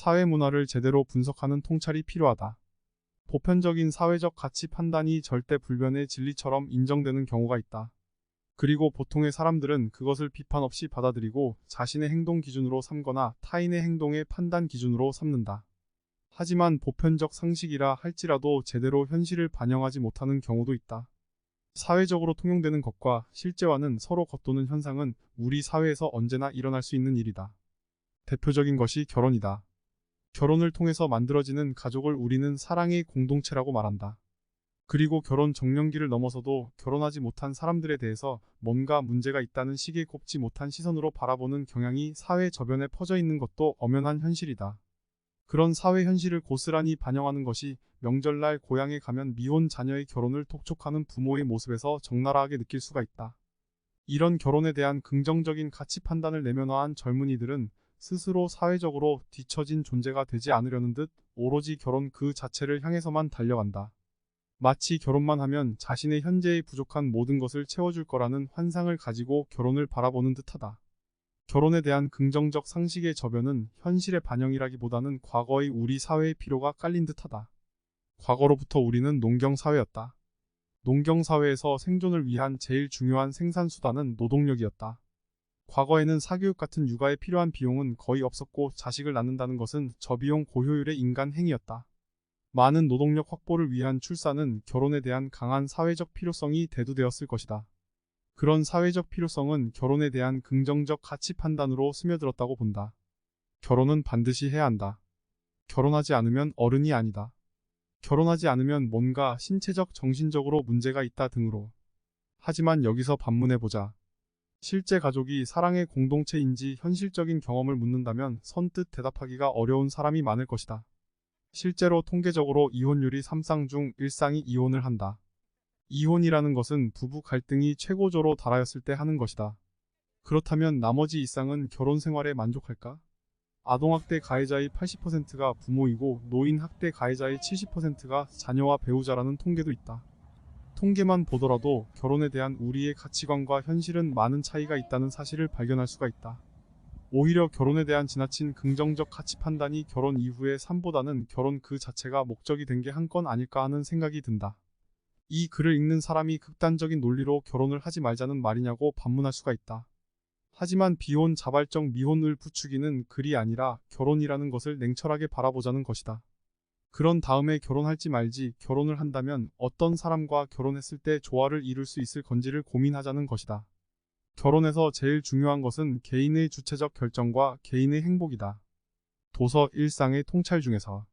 사회 문화를 제대로 분석하는 통찰이 필요하다. 보편적인 사회적 가치 판단이 절대 불변의 진리처럼 인정되는 경우가 있다. 그리고 보통의 사람들은 그것을 비판 없이 받아들이고 자신의 행동 기준으로 삼거나 타인의 행동의 판단 기준으로 삼는다. 하지만 보편적 상식이라 할지라도 제대로 현실을 반영하지 못하는 경우도 있다. 사회적으로 통용되는 것과 실제와는 서로 겉도는 현상은 우리 사회에서 언제나 일어날 수 있는 일이다. 대표적인 것이 결혼이다. 결혼을 통해서 만들어지는 가족을 우리는 사랑의 공동체라고 말한다. 그리고 결혼 정년기를 넘어서도 결혼하지 못한 사람들에 대해서 뭔가 문제가 있다는 식의 곱지 못한 시선으로 바라보는 경향이 사회 저변에 퍼져 있는 것도 엄연한 현실이다. 그런 사회 현실을 고스란히 반영하는 것이 명절날 고향에 가면 미혼 자녀의 결혼을 독촉하는 부모의 모습에서 적나라하게 느낄 수가 있다. 이런 결혼에 대한 긍정적인 가치 판단을 내면화한 젊은이들은 스스로 사회적으로 뒤처진 존재가 되지 않으려는 듯 오로지 결혼 그 자체를 향해서만 달려간다. 마치 결혼만 하면 자신의 현재의 부족한 모든 것을 채워줄 거라는 환상을 가지고 결혼을 바라보는 듯하다. 결혼에 대한 긍정적 상식의 저변은 현실의 반영이라기보다는 과거의 우리 사회의 피로가 깔린 듯하다. 과거로부터 우리는 농경사회였다. 농경사회에서 생존을 위한 제일 중요한 생산수단은 노동력이었다. 과거에는 사교육 같은 육아에 필요한 비용은 거의 없었고 자식을 낳는다는 것은 저비용 고효율의 인간 행위였다. 많은 노동력 확보를 위한 출산은 결혼에 대한 강한 사회적 필요성이 대두되었을 것이다. 그런 사회적 필요성은 결혼에 대한 긍정적 가치 판단으로 스며들었다고 본다. 결혼은 반드시 해야 한다. 결혼하지 않으면 어른이 아니다. 결혼하지 않으면 뭔가 신체적 정신적으로 문제가 있다 등으로. 하지만 여기서 반문해보자. 실제 가족이 사랑의 공동체인지 현실적인 경험을 묻는다면 선뜻 대답하기가 어려운 사람이 많을 것이다. 실제로 통계적으로 이혼율이 3쌍 중 1쌍이 이혼을 한다. 이혼이라는 것은 부부 갈등이 최고조로 달하였을 때 하는 것이다. 그렇다면 나머지 2쌍은 결혼 생활에 만족할까? 아동학대 가해자의 80%가 부모이고 노인학대 가해자의 70%가 자녀와 배우자라는 통계도 있다. 통계만 보더라도 결혼에 대한 우리의 가치관과 현실은 많은 차이가 있다는 사실을 발견할 수가 있다. 오히려 결혼에 대한 지나친 긍정적 가치 판단이 결혼 이후의 삶보다는 결혼 그 자체가 목적이 된 게 한 건 아닐까 하는 생각이 든다. 이 글을 읽는 사람이 극단적인 논리로 결혼을 하지 말자는 말이냐고 반문할 수가 있다. 하지만 비혼 자발적 미혼을 부추기는 글이 아니라 결혼이라는 것을 냉철하게 바라보자는 것이다. 그런 다음에 결혼할지 말지 결혼을 한다면 어떤 사람과 결혼했을 때 조화를 이룰 수 있을 건지를 고민하자는 것이다. 결혼에서 제일 중요한 것은 개인의 주체적 결정과 개인의 행복이다. 도서 일상의 통찰 중에서